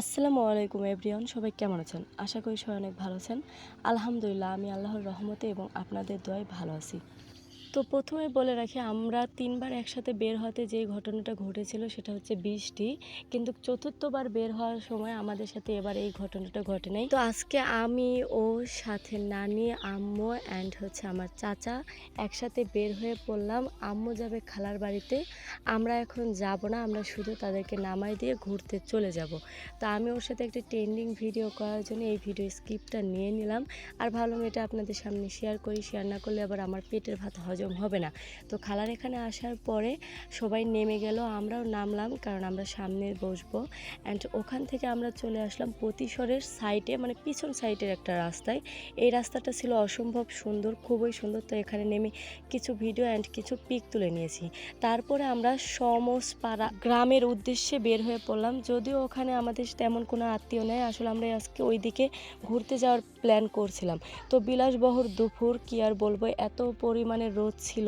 আসসালামু আলাইকুম এভরিওয়ান, সবাই কেমন আছেন? আশা করি সবাই অনেক ভালো আছেন। আলহামদুলিল্লাহ, আমি আল্লাহর রহমতে এবং আপনাদের দোয়ায় ভালো আছি। তো প্রথমে বলে রাখি, আমরা তিনবার একসাথে বের হতে যে ঘটনাটা ঘটেছিল সেটা হচ্ছে বৃষ্টি। কিন্তু চতুর্থবার বের হওয়ার সময় আমাদের সাথে এবার এই ঘটনাটা ঘটে নাই। তো আজকে আমি, ও, সাথে নানি, আম্মু অ্যান্ড হচ্ছে আমার চাচা একসাথে বের হয়ে পড়লাম। আম্মু যাবে খালার বাড়িতে। আমরা এখন যাব না, আমরা শুধু তাদেরকে নামাই দিয়ে ঘুরতে চলে যাব। তো আমি ওর সাথে একটি ট্রেন্ডিং ভিডিও করার জন্য এই ভিডিও স্ক্রিপ্টটা নিয়ে নিলাম। আর ভাবলাম এটা আপনাদের সামনে শেয়ার করি শেয়ার না করলে আবার আমার পেটের ভাত হজম হবে না। তো খালার এখানে আসার পরে সবাই নেমে গেল, আমরাও নামলাম কারণ আমরা সামনে বসবো। অ্যান্ড ওখান থেকে আমরা চলে আসলাম প্রতিশরের সাইডে মানে পিছন সাইডের একটা রাস্তায়। এই রাস্তাটা ছিল অসম্ভব সুন্দর, খুবই সুন্দর। তো এখানে নেমে কিছু ভিডিও অ্যান্ড কিছু পিক তুলে নিয়েছি। তারপরে আমরা সমসপাড়া গ্রামের উদ্দেশ্যে বের হয়ে পড়লাম। যদিও ওখানে আমাদের তেমন কোনো আত্মীয় নেই, আসলে আমরা আজকে ওই দিকে ঘুরতে যাওয়ার প্ল্যান করছিলাম। তো বিলাসবহর দুপুর, কি আর বলব, এত পরিমাণে রোদ ছিল।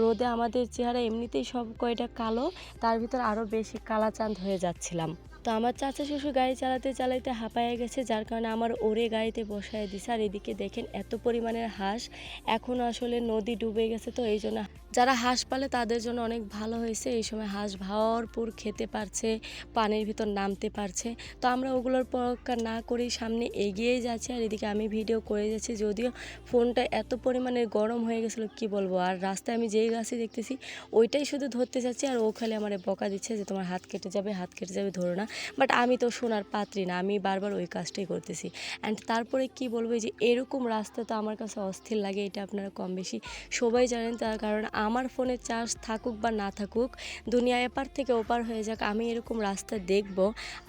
রোদে আমাদের চেহারা এমনিতেই সব কয়টা কালো, তার ভিতর আরও বেশি কালাচাঁদ হয়ে যাচ্ছিলাম। তো আমার চাচা শ্বশুর গাড়ি চালাতে চালাতে হাঁপায়ে গেছে, যার কারণে আমার ওরে গাড়িতে বসায় দিছে। আর এদিকে দেখেন এত পরিমাণের হাঁস, এখন আসলে নদী ডুবে গেছে তো এই জন্য যারা হাঁস পালে তাদের জন্য অনেক ভালো হয়েছে। এই সময় হাঁস ভরপুর খেতে পারছে, পানির ভিতর নামতে পারছে। তো আমরা ওগুলোর পরক্কা না করেই সামনে এগিয়েই যাচ্ছি আর এদিকে আমি ভিডিও করে যাচ্ছি। যদিও ফোনটা এত পরিমাণে গরম হয়ে গেছিল, কি বলব? আর রাস্তায় আমি যেই গাছে দেখতেছি, ওইটাই শুধু ধরতে চাচ্ছি আর ও খালি আমার বকা দিচ্ছে যে তোমার হাত কেটে যাবে, হাত কেটে যাবে, ধরো না। বাট আমি তো সোনার পাত্রী না, আমি বারবার ওই কাজটাই করতেছি। অ্যান্ড তারপরে কি বলব যে এরকম রাস্তা তো আমার কাছে অস্থির লাগে, এটা আপনারা কম বেশি সবাই জানেন। তার কারণ আমার ফোনে চার্জ থাকুক বা না থাকুক, দুনিয়া এপার থেকে ওপার হয়ে যাক, আমি এরকম রাস্তা দেখব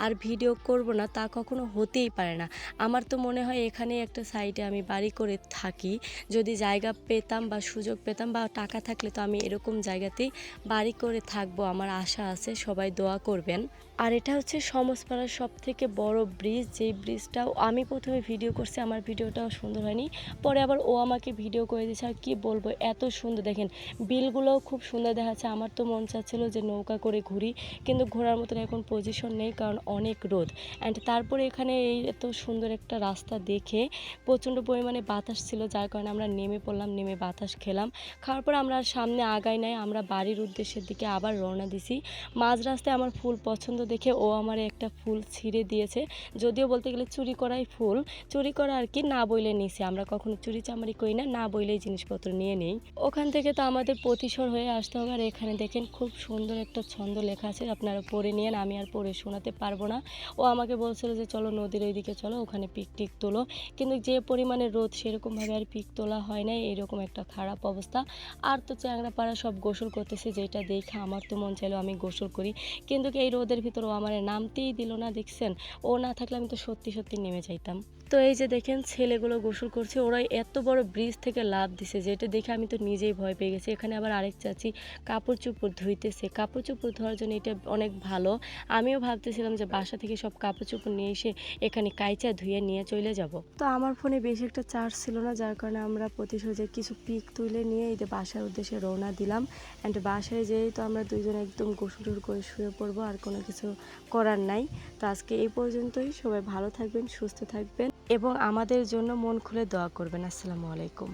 আর ভিডিও করব না, তা কখনো হতেই পারে না। আমার তো মনে হয় এখানে একটা সাইডে আমি বাড়ি করে থাকি, যদি জায়গা পেতাম বা সুযোগ পেতাম বা টাকা থাকলে তো আমি এরকম জায়গাতেই বাড়ি করে থাকব, আমার আশা আছে, সবাই দোয়া করবেন। আর এটা হচ্ছে সমসপাড়ার সব থেকে বড় ব্রিজ যেই ব্রিজটাও আমি প্রথমে ভিডিও করছি, আমার ভিডিওটাও সুন্দর হয়নি, পরে আবার ও আমাকে ভিডিও করে দিয়েছে, আর কী বলব, এত সুন্দর, দেখেন বিলগুলোও খুব সুন্দর দেখাচ্ছে। আমার তো মন চাচ্ছিল যে নৌকা করে ঘুরি, কিন্তু ঘোরার মতন এখন পজিশন নেই কারণ অনেক রোদ। অ্যান্ড তারপরে এখানে এই এত সুন্দর একটা রাস্তা দেখে প্রচণ্ড পরিমাণে বাতাস ছিল, যার কারণে আমরা নেমে পড়লাম, নেমে বাতাস খেলাম। খাওয়ার পর আমরা সামনে আগাই নাই, আমরা বাড়ির উদ্দেশ্যের দিকে আবার রওনা দিছি। মাঝ রাস্তায় আমার ফুল পছন্দ দেখে ও আমার একটা ফুল ছিঁড়ে দিয়েছে। যদিও বলতে গেলে চুরি করাই ফুল, চুরি করা আর কি না বইলে নিছি। আমরা কখনো চুরি চামারি করি না না বইলেই জিনিসপত্র নিয়ে নেই। ওখান থেকে তো আমাদের প্রতিশর হয়ে আসতে হবে। আর এখানে দেখেন খুব সুন্দর একটা ছন্দ লেখা আছে। আপনারা পড়ে নিয়েন, আমি আর পড়ে শোনাতে পারব না। ও আমাকে বলছিল যে, চলো নদীর ওইদিকে চলো, ওখানে পিক টিক তোলো। কিন্তু যে পরিমাণে রোদ সেরকমভাবে আর পিক তোলা হয় নাই, এরকম একটা খারাপ অবস্থা। আর তো চ্যাংড়াপাড়া সব গোসল করতেছে, যেটা দেখে আমার তো মন চাইলো আমি গোসল করি। কিন্তু এই রোদের ভিতর ও আমার নামতেই দিল না, দেখছেন? ও না থাকলে আমি তো সত্যি সত্যি নেমে যাইতাম। তো এই যে দেখেন, ছেলেগুলো গোসল করছে ওরা এত বড় ব্রিজ থেকে লাভ দিছে, যেটা দেখে আমি তো নিজেই ভয় পেয়ে গেছি। এখানে আবার আরেক চাচি কাপড় চোপড় ধুইতেছে। কাপড় চোপড় ধোয়ার জন্য এটা অনেক ভালো। আমিও ভাবতেছিলাম যে বাসা থেকে সব কাপড় চোপড় নিয়ে এসে এখানে কাইচা ধুয়ে নিয়ে চলে যাব। তো আমার ফোনে বেশি একটা চার্জ ছিল না, যার কারণে আমরা প্রতি সোজা কিছু পিক তুলে নিয়ে এই যে বাসার উদ্দেশ্যে রওনা দিলাম। অ্যান্ড বাসায় যেই তো আমরা দুইজন একদম গোসল করে শুয়ে পড়ব, আর কোনো কিছু করার নাই। তো আজকে এই পর্যন্তই। সবাই ভালো থাকবেন, সুস্থ থাকবেন এবং আমাদের জন্য মন খুলে দোয়া করবেন। আসসালামু আলাইকুম।